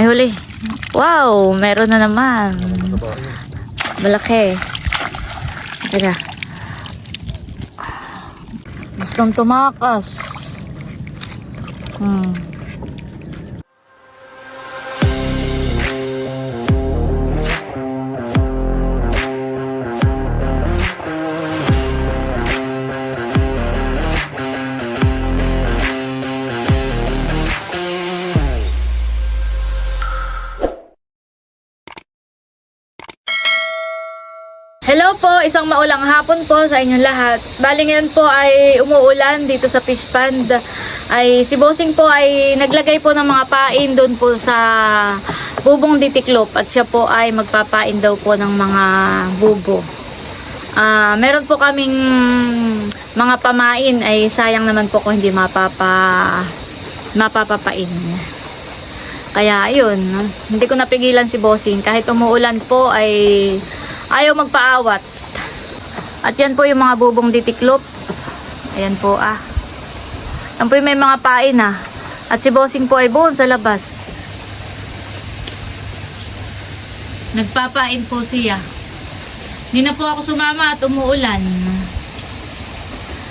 Ay, huli. Wow, meron na naman. Malaki. Teka. Gustong tumakas. Hmm. Maulang hapon po sa inyong lahat. Bali ngayon po ay umuulan dito sa fish pond. Ay si Bossing po ay naglagay po ng mga pain doon po sa bubong ditiklop at siya po ay magpapain daw po ng mga bubo. Ah, meron po kaming mga pamain ay sayang naman po kung hindi mapapa mapapapain. Kaya ayun, hindi ko napigilan si Bossing kahit umuulan po ay ayaw magpaawat. At yan po yung mga bubong ditiklop. Ayan po ah. Yan po yung may mga pain ah. At si Bossing po ay buon sa labas. Nagpapain po siya. Hindi na po ako sumama at umuulan.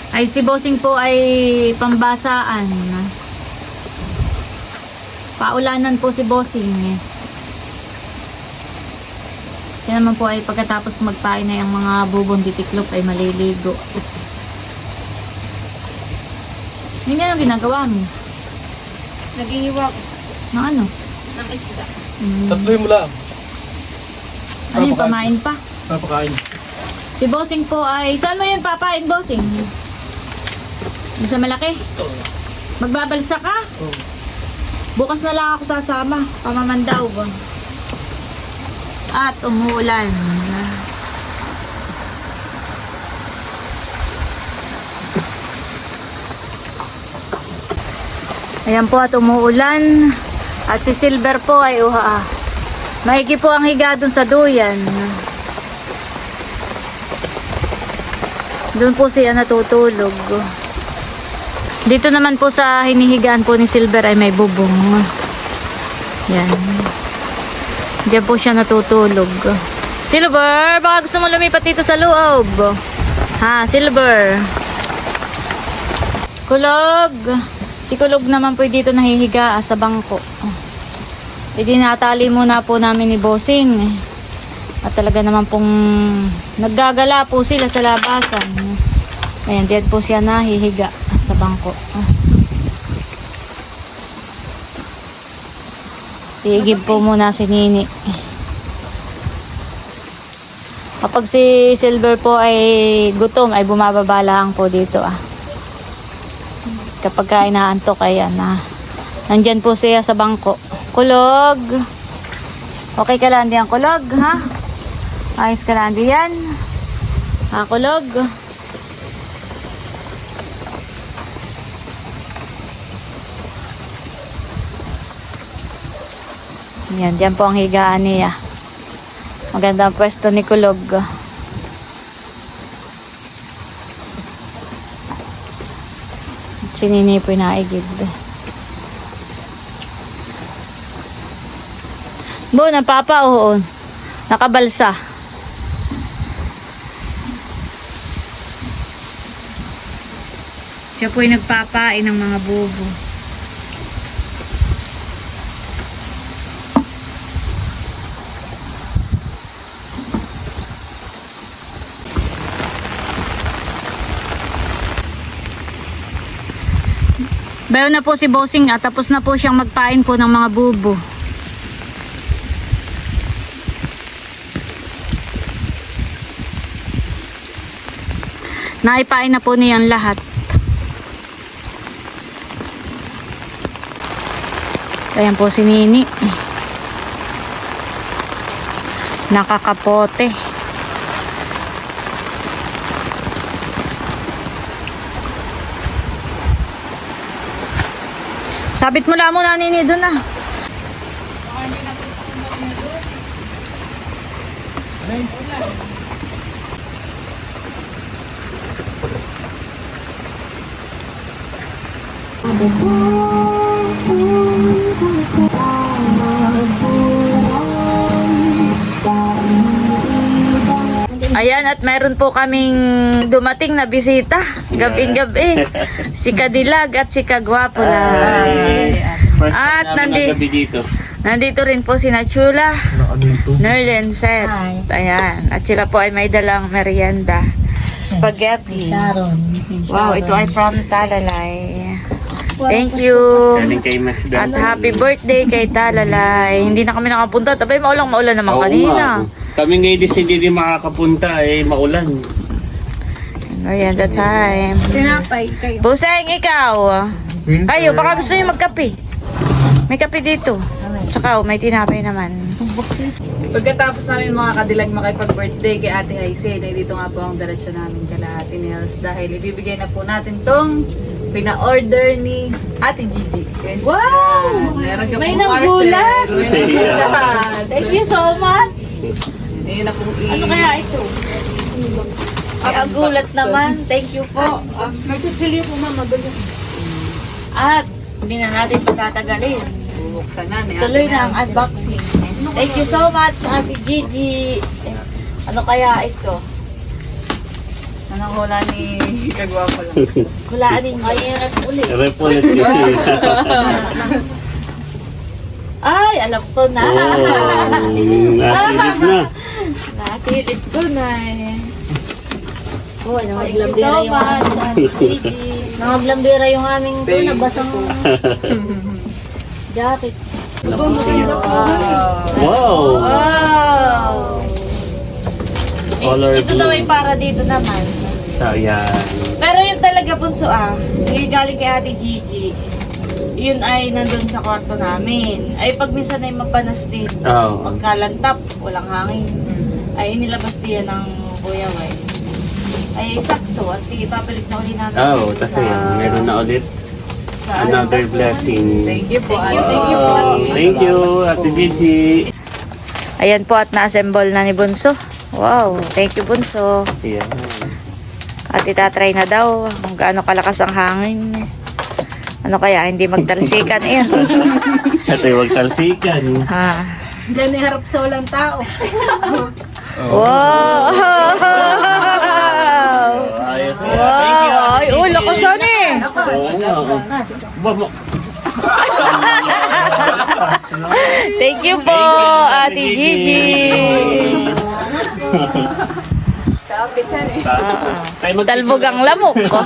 Ay si Bossing po ay pambasaan. Paulanan po si Bossing eh. Siya naman po ay pagkatapos magpain na yung mga bubong ditiklop ay maliligo. Hindi nga yung ginagawa mo. Naghihiwa Ng ano? ng isda. Hmm. Tatlo yung mula. Ano yung pamain pa? Napakain. Si Bossing po ay... Saan mo yun papain, Bossing? Yung sa malaki? Magbabalsa ka? Oh. Bukas na lang ako sasama. Pamamandaw ko. At umuulan. Ayan po at umuulan. At si Silver po ay uha. Maigi po ang higa dun sa duyan. Doon po siya natutulog. Dito naman po sa hinihigaan po ni Silver ay may bubong. Yan. Diyan po siya natutulog. Silver, baka gusto mo lumipat dito sa loob. Ha, Silver. Kulog. Si Kulog naman po dito nahihiga ah, sa bangko. E di natali muna po namin ni Bossing. At talaga naman pong naggagala po sila sa labasan. Ayan, diyan po siya nahihiga sa bangko. Tigib po muna si Nini. Kapag si Silver po ay gutom, ay bumababa lang po dito ah. Kapag ka inaantok, ayan ah. Nandyan po siya sa bangko. Kulog. Okay ka lang diyan, kulog, ha? Ayos ka lang diyan. Ha, kulog. Yan, diyan po ang higaan niya. Maganda ang pwesto ni Kulog. Sinini po naigib. Bo, napapa oo. Nakabalsa. Siya po ay nagpapain ng mga bubo. Bayo na po si Bossing at tapos na po siyang magpain po ng mga bubo. Naipain na po niyan lahat. Ayan po si Nini. Nakakapote. Sabit mo lang muna nini doon ah. Ayan at meron po kaming dumating na bisita. Gabing-gabi. Si Kadilag at si Kagwapo lang. First At namin nandi- ang gabi dito. Nandito rin po si Nachula, Nerlen, Seth. Ayan. At sila po ay may dalang merienda. Spaghetti. Wow, ito ay from Talalay. Thank you. Galing kay Mas At happy birthday kay Talalay. Hindi na kami nakapunta. Tabay, maulang maulan naman Oo kanina. Kami ngayon din hindi din makakapunta eh, maulan. Ayan, the time. Tinapay kayo. Buseng, ikaw. Kayo, baka gusto niyo magkape. May kape dito. Tsaka, oh, may tinapay naman. Pagkatapos namin mga kadilag makipag-birthday kay Ate Haisen, ay dito nga po ang diretsyon namin kay Ate Nels dahil ibibigay na po natin tong pina-order ni Ate Gigi. Wow! Meron ka May parcel. May naggulat! Thank you so much. Ayun na i- Ano kaya ito? Ay, ang gulat naman. Thank you po. Nagtutsili po mama. Dali. At, hindi na natin patatagalin. Bubuksan na Ate Tuloy na ang unboxing. Thank you so much, Ate Gigi. Ano kaya ito? Anong hula ni Kagwapo lang? Hulaan mo. ulit. Rep ulit kasi. Ay, alam ko na. Oh, nasilip na. Nasilip ko na eh. Oh, Thank you so yung much, Gigi. namaglambira yung aming to, nabasang jacket. Wow! Wow! Color Ito daw ay blue. para dito naman. Sayang. Pero yung talaga punso ah, yung galing kay Ate Gigi, yun ay nandun sa kwarto namin. Ay pag minsan ay mapanas din. Oo. Pagkalantap, walang hangin. Ay inilabas din yan ng Kuya White. Ay sakto at ipapalik na uli namin. Oh, ngayon kasi. Meron na ulit sa- another blessing. Thank you po, Ate. Thank you po. Thank you, Ate Gigi. Ayan po at na-assemble na ni Bunso. Wow, thank you Bunso. Yan. At itatry na daw kung gaano kalakas ang hangin. Ano kaya, hindi magtalsikan. Ayan, Bunso. Ito yung wag talsikan. Ha. Diyan iharap sa walang tao. Wow! Ba, ma- Thank you po, Ate Gigi. Talbog ang lamok ko.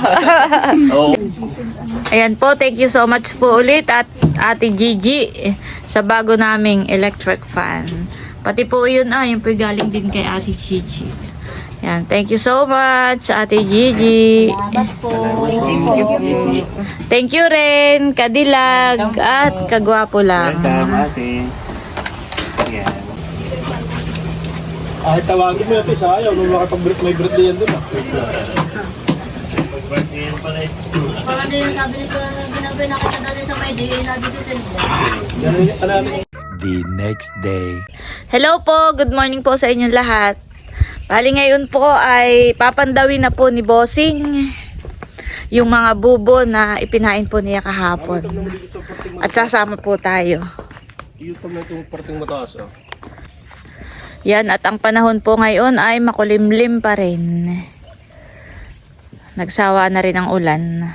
Ayan po, thank you so much po ulit at Ate Gigi sa bago naming electric fan. Pati po yun ah, yung po galing din kay Ate Gigi. Yan, thank you so much, Ate Gigi. Thank you rin, Kadilag at Kagwapo lang. Welcome, ate. Ay, tawagin mo natin sa ayaw nung makapag-break may birthday yan ah. Yan pala eh. Ano yung sabi nito na sinabi nakita natin sa may day na decision. Yan yung natin. the next day. Hello po, good morning po sa inyong lahat. Bali ngayon po ay papandawin na po ni Bossing yung mga bubo na ipinain po niya kahapon. At sasama po tayo. YouTube na itong parting mataas ah. Yan, at ang panahon po ngayon ay makulimlim pa rin. Nagsawa na rin ang ulan.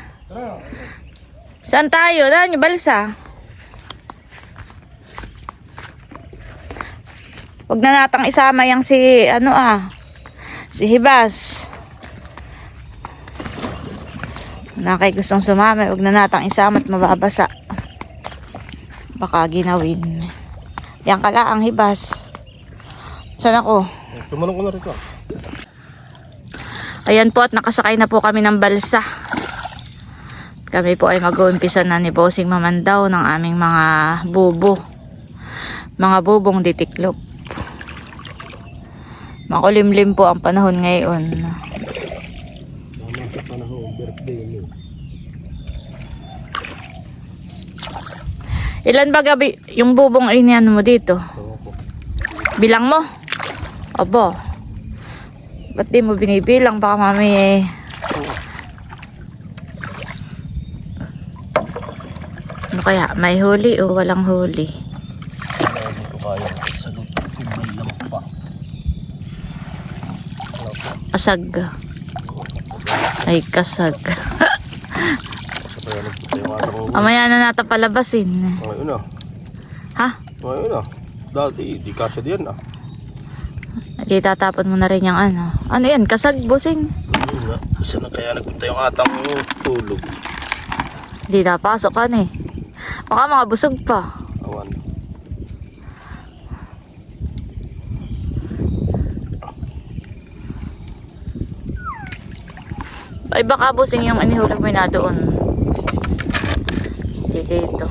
Saan tayo? Daan yung balsa. Huwag na natang isama yung si, ano ah, si Hibas. Na kay gustong sumama, huwag na natang isama at mababasa. Baka ginawin. Yan kala ang Hibas. Saan ako? Tumanong ko na rito. Ayan po at nakasakay na po kami ng balsa. Kami po ay mag-uumpisa na ni Bossing Mamandaw ng aming mga bubo. Mga bubong ditiklop. Makulimlim po ang panahon ngayon. Tama sa panahon, birthday mo. Ilan ba gabi yung bubong inian mo dito? Bilang mo? Abo. Ba't di mo binibilang? Baka mami eh. Ano kaya? May huli o walang huli? Hindi ko kaya. Sagot ko may lamok pa. Kasag. Ay, kasag. Sa kaya nagpunta yung ata ko. Mamaya na natin palabasin. Ngayon na. Ha? Ngayon na. Dati, di kasya diyan ah. Di tatapon mo na rin yung ano. Ano yan? Kasag, busing. Nga. Isa na kaya nagpunta yung atang tulog. Di napasok ka eh. Baka mga busog pa. Awan. Ay baka busing yung inihulog mo na doon. Di dito.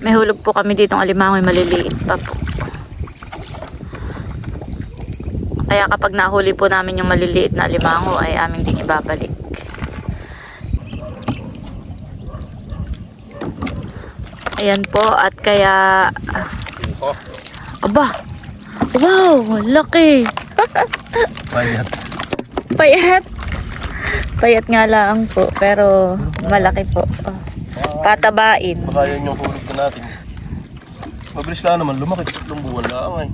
May hulog po kami ditong alimangoy maliliit pa po. Kaya kapag nahuli po namin yung maliliit na alimango ay aming din ibabalik. Ayan po at kaya aba wow laki payat. payat payat nga lang po pero malaki po Oh. patabain Baka yan yung hulog na natin. Mabilis lang naman, lumaki. Tatlong buwan lang ay.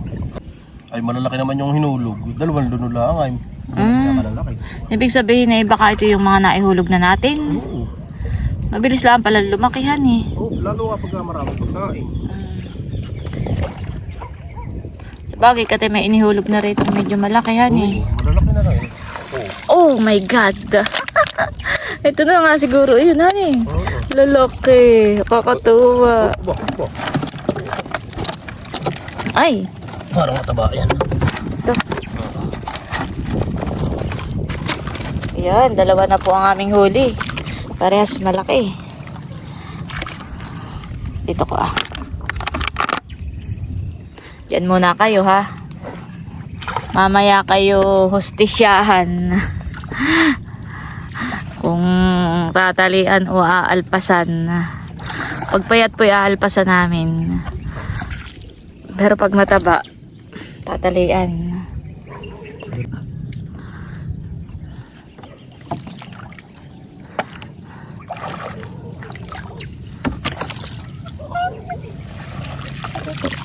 Ay, malalaki naman yung hinulog. Dalawang luno lang ay. Mm. Malalaki. ibig sabihin na baka ito yung mga naihulog na natin Oo. mabilis lang pala lumakihan eh Oh, lalo kapag maraming pagkain. Sa bagay kasi may inihulog na rito medyo malakihan eh Oo, malalaki na rin. Oh Oo. my God! Ito na nga siguro yun, honey. Oo. Lalaki. Kakatuwa. Ay, Parang mataba yan. ito. Yan, dalawa na po ang aming huli. Parehas malaki. Dito ko ah. Diyan muna kayo ha. Mamaya kayo hustisyahan. Kung tatalian o aalpasan. Pagpayat po aalpasan namin. Pero pag mataba, tatalian.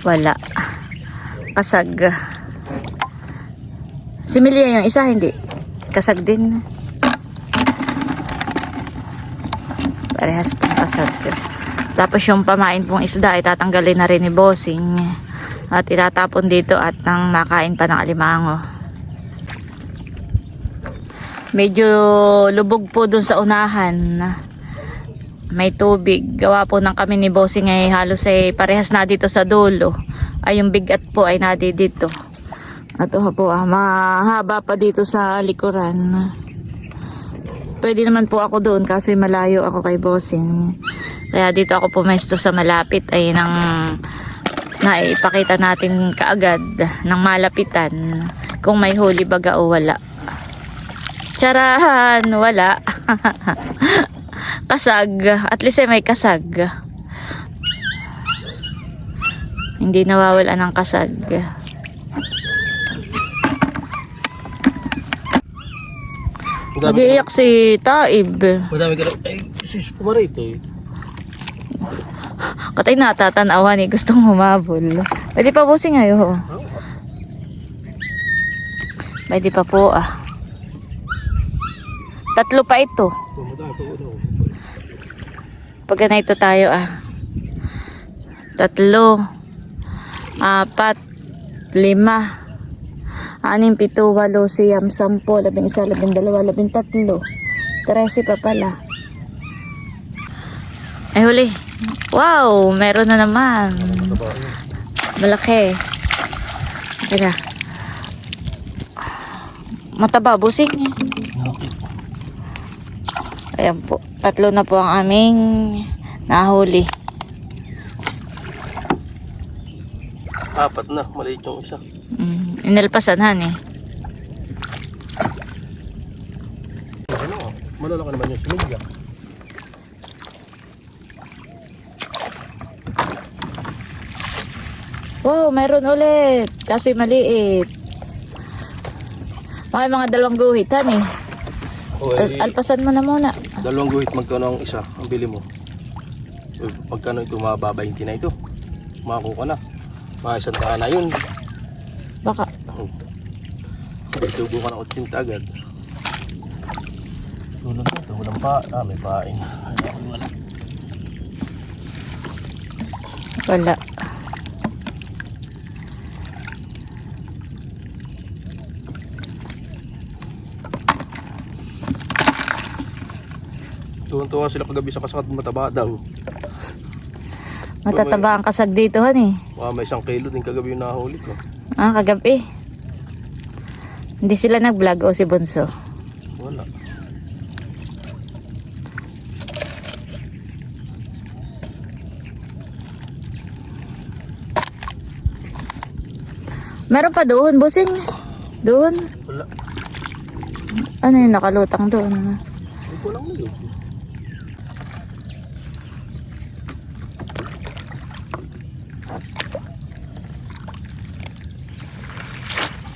Wala. Kasag. Si Milia yung isa, hindi. Kasag din. Parehas pong kasag. Tapos yung pamain pong isda ay tatanggalin na rin ni Bossing. At itatapon dito at nang makain pa ng alimango. Medyo lubog po dun sa unahan. May tubig. Gawa po ng kami ni Bossing ay halos ay parehas na dito sa dulo. Ay yung bigat po ay nadi dito. At oh, po ah, mahaba pa dito sa likuran. Pwede naman po ako doon kasi malayo ako kay Bossing. Kaya dito ako pumesto sa malapit ay nang naipakita natin kaagad ng malapitan kung may huli baga o wala. Charahan, wala. kasag. At least ay may kasag. Hindi nawawala ng kasag. Nag-iiyak si Taib. Madami ka. Ay, sis, pumarito eh. Katay natatanawa ni gustong humabol. Pwede pa busing ngayon. Pwede pa po ah. Tatlo pa ito. Oh, madami pa ulo. Pag ganito tayo ah. Tatlo. Apat. Lima. Anim, pito, walo, siyam, sampo, labing isa, labing dalawa, labing tatlo. Tresi pa pala. Ay huli. Wow, meron na naman. Malaki. Tira. Mataba, busing. Ayan po. Tatlo na po ang aming nahuli. Apat na, maliit yung isa. Mm, inalpasan han eh. Ano, malalaki naman yung sinigya. Wow, meron ulit. Kaso yung maliit. May mga dalawang guhit han eh. O, Al- alpasan mo na muna. dalawang guhit magkano ang isa, ang bili mo. Pagkano ito, mababa 20 na ito. Makakuha ka na. Isang daan na yun. Baka. Itubo ka ng 80 agad. Tulog na ito, walang pa. Ah, may pain. Ay, wala. Wala. Tuwan-tuwa sila kagabi sa kasakat mataba daw. Matataba ang kasag dito, han eh. Mga may isang kilo din kagabi yung nahuli ko. Ah, kagabi. Hindi sila nag-vlog o si Bunso. Wala. Meron pa doon, busing. Doon. Wala. Ano yung nakalutang doon? Ko lang na yun.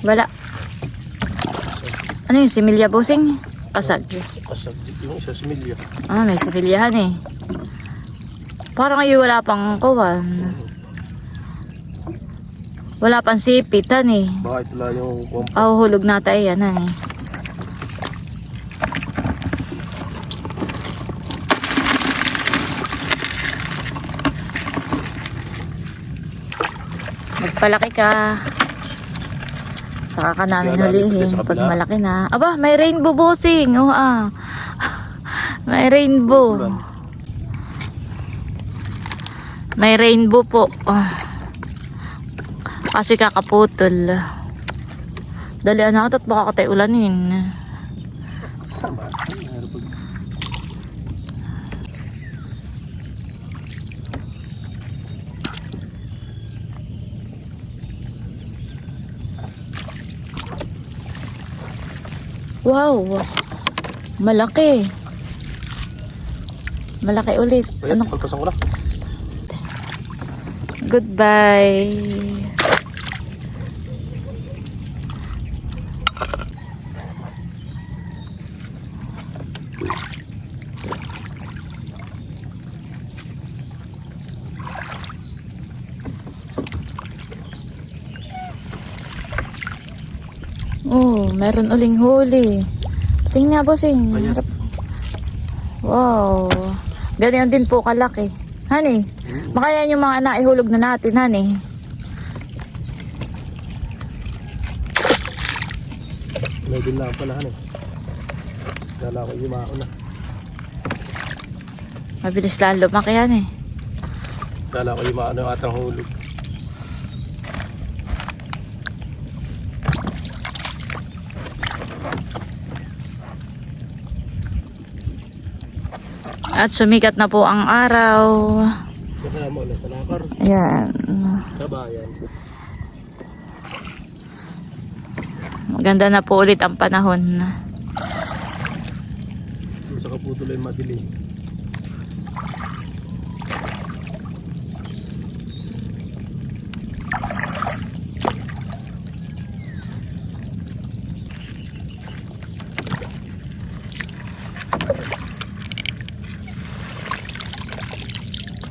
Wala. Ano yung similya, busing? Kasag. Kasag yung isa si Milya. Ah, may similyahan eh. Parang ngayon wala pang kuwan. Wala pang sipit, han eh. Baka ito lang yung kumpa. Ah, hulog na tayo yan, eh. Magpalaki ka. Saka ka namin Kaya hulihin sa pag kabila. malaki na. Aba, may rainbow bossing. Oh, ah. may rainbow. Ulan. May rainbow po. Ah. Kasi kakaputol. Dalian na at baka katay ulanin. Wow! Malaki. Malaki ulit. Ayan, Ano? palpasan ko na. Goodbye. Oh, meron uling huli. Tingnan bossing. Ayan. Wow. Ganyan din po kalaki. Honey, baka yan yung mga naihulog na natin, honey. May din lang pala ano. Kala ko yung mauna. Mabilis lang lumaki yan eh. Kala ko yung mauna yung atang hulog. At sumikat na po ang araw. Ayan. Maganda na po ulit ang panahon. Sa kaputol ay madilim.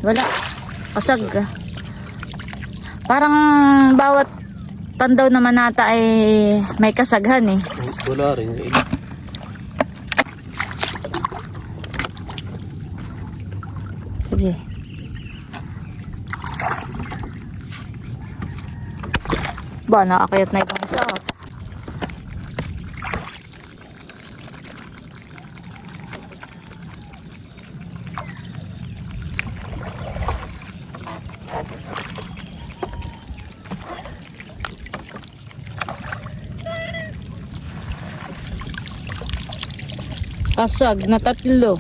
Wala. Kasag. Parang bawat pandaw naman nata ay may kasaghan eh. Wala rin. Sige. Ba, nakakayat na itong isa. Oh. Kasag na tatlo.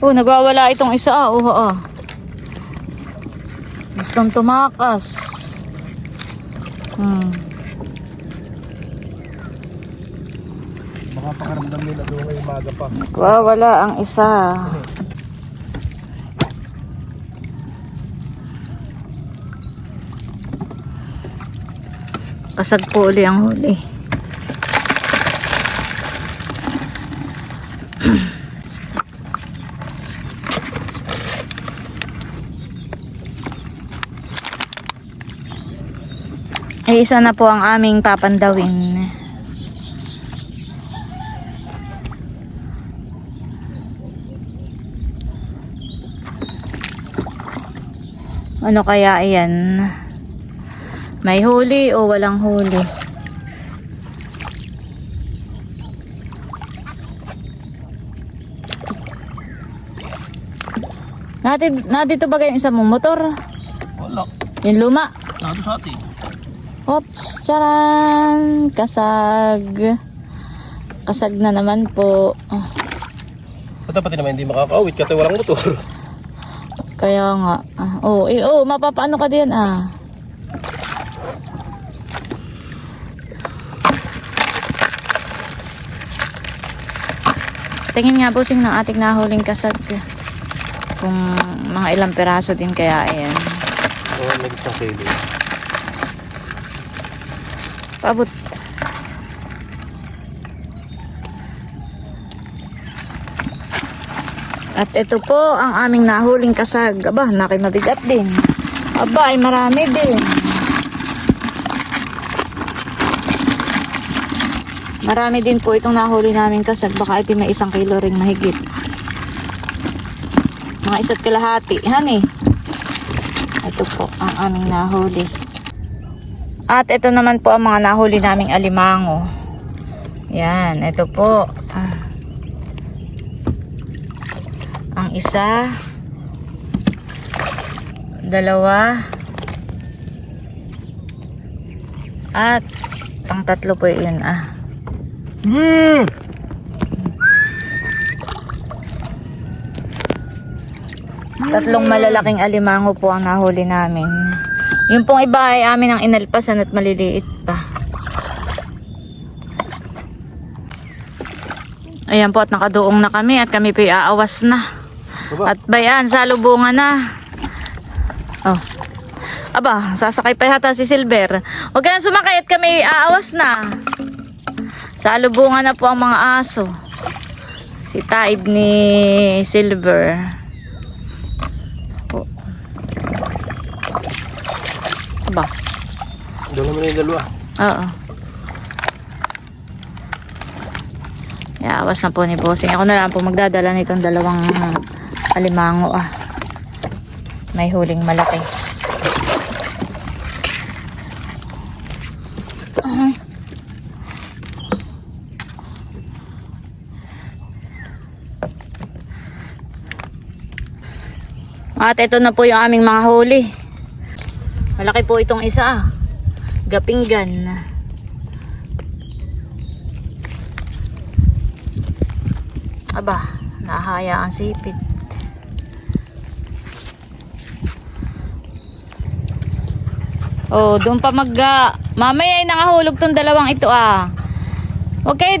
Oh, nagwawala itong isa ah. Oo, ah. Gustong tumakas. Hmm. Baka pakaramdam nila doon ngayong maga pa. Nagwawala ang isa. Kasag po uli ang huli. Ay, isa na po ang aming papandawin. Ano kaya yan? May huli o walang huli? Nati, dito ba yung isang mong motor? Wala. Yung luma? Nado sa atin. Oops, charan! Kasag. Kasag na naman po. Ah, At pati naman hindi makakawit kasi walang motor. Kaya nga. Ah, oh, eh, oh, mapapaano ka din ah. Tingin nga busing ng ating nahuling kasag. Kung mga ilang peraso din kaya ayan. Oo, may isang sili. Paabot. At ito po ang aming nahuling kasag. Aba, nakimabigat din. Aba, ay marami din. Marami din po itong nahuli namin kasag. Baka ito may isang kilo ring mahigit. Mga isa't kalahati. Honey. Ito po ang aming nahuli. At ito naman po ang mga nahuli naming alimango. Yan, ito po. Ah. Ang isa, dalawa, at ang tatlo po yun ah. Tatlong malalaking alimango po ang nahuli namin. Yung pong iba ay amin ang inalpasan at maliliit pa. Ayan po at nakaduong na kami at kami po aawas na. At bayan, salubungan na. Oh. Aba, sasakay pa yata si Silver. Huwag ka sumakay at kami aawas na. Salubungan na po ang mga aso. Si Taib ni Silver. Po. Aba, Doon naman yung dalawa. oo. Iawas na po ni Bossing. Ako na lang po magdadala nitong dalawang alimango ah. May huling malaki. At ito na po yung aming mga huli. Malaki po itong isa ah. Gapinggan. Aba, nahaya ang sipit. Oh, doon pa mag... ah, mamaya ay nakahulog tong dalawang ito ah. Huwag kayo